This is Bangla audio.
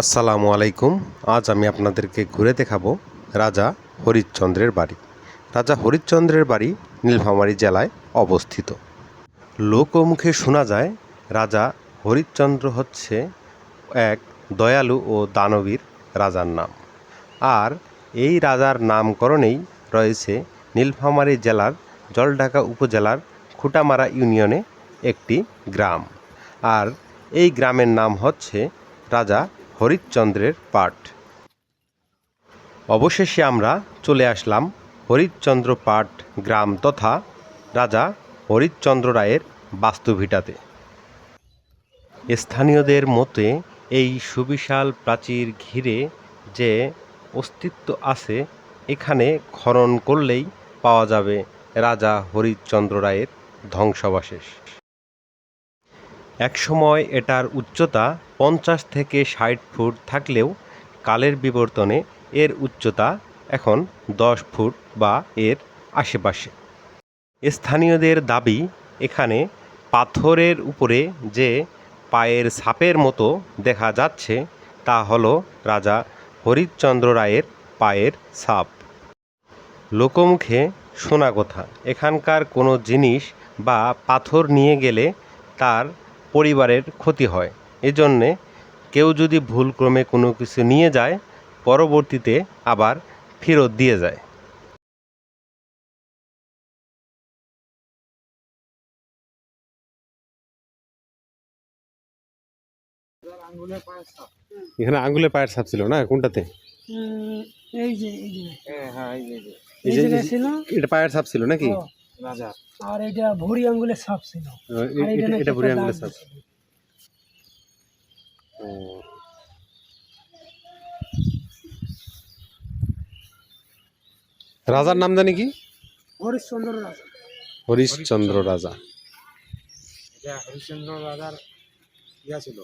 আসসালামু আলাইকুম। আজ আমি আপনাদেরকে ঘুরে দেখাবো রাজা হরিশ্চন্দ্রের বাড়ি। রাজা হরিশ্চন্দ্রের বাড়ি নীলফামারী জেলায় অবস্থিত। লোকমুখে শোনা যায়, রাজা হরিশ্চন্দ্র হচ্ছে এক দয়ালু ও দানবীর রাজার নাম। আর এই রাজার নামকরণেই রয়েছে নীলফামারী জেলার জলঢাকা উপজেলার খুটামারা ইউনিয়নে একটি গ্রাম। আর এই গ্রামের নাম হচ্ছে রাজা হরিশ্চন্দ্রের পাট অবশেষে আমরা চলে আসলাম হরিশ্চন্দ্র পাট গ্রাম তথা রাজা হরিশ্চন্দ্র রায়ের বাস্তুভিটাতে। স্থানীয়দের মতে এই সুবিশাল প্রাচীর ঘিরে যে অস্তিত্ব আছে, এখানে খনন করলেই পাওয়া যাবে রাজা হরিশ্চন্দ্র রায়ের ধ্বংসাবশেষ। একসময় এটার উচ্চতা পঞ্চাশ থেকে ষাট ফুট থাকলেও কালের বিবর্তনে এর উচ্চতা এখন দশ ফুট বা এর আশেপাশে। স্থানীয়দের দাবি, এখানে পাথরের উপরে যে পায়ের ছাপের মতো দেখা যাচ্ছে, তা হল রাজা হরিশ্চন্দ্র রায়ের পায়ের ছাপ। লোকমুখে শোনা কথা, এখানকার কোনো জিনিস বা পাথর নিয়ে গেলে তার পরিবারের ক্ষতি হয়। এজন্যে কেউ যদি ভুলক্রমে কোনো কিছু নিয়ে যায় পরবর্তীতে আবার ফেরত দিয়ে যায়। এখানে আঙ্গুলের পায়ের ছাপ ছিল না? কোনটাতে? এই যে এই যে। এই এই যে- ছিল। এটা পায়ের ছাপ ছিল নাকি? ও, আর এটা ভরি আঙ্গুলের ছাপ ছিল। এটা বুড়ি আঙ্গুলের ছাপ রাজার নাম জানি কি? হরিশ্চন্দ্র রাজা। হরিশ্চন্দ্র রাজা। এটা হরিশ্চন্দ্র রাজার ইয়া ছিল।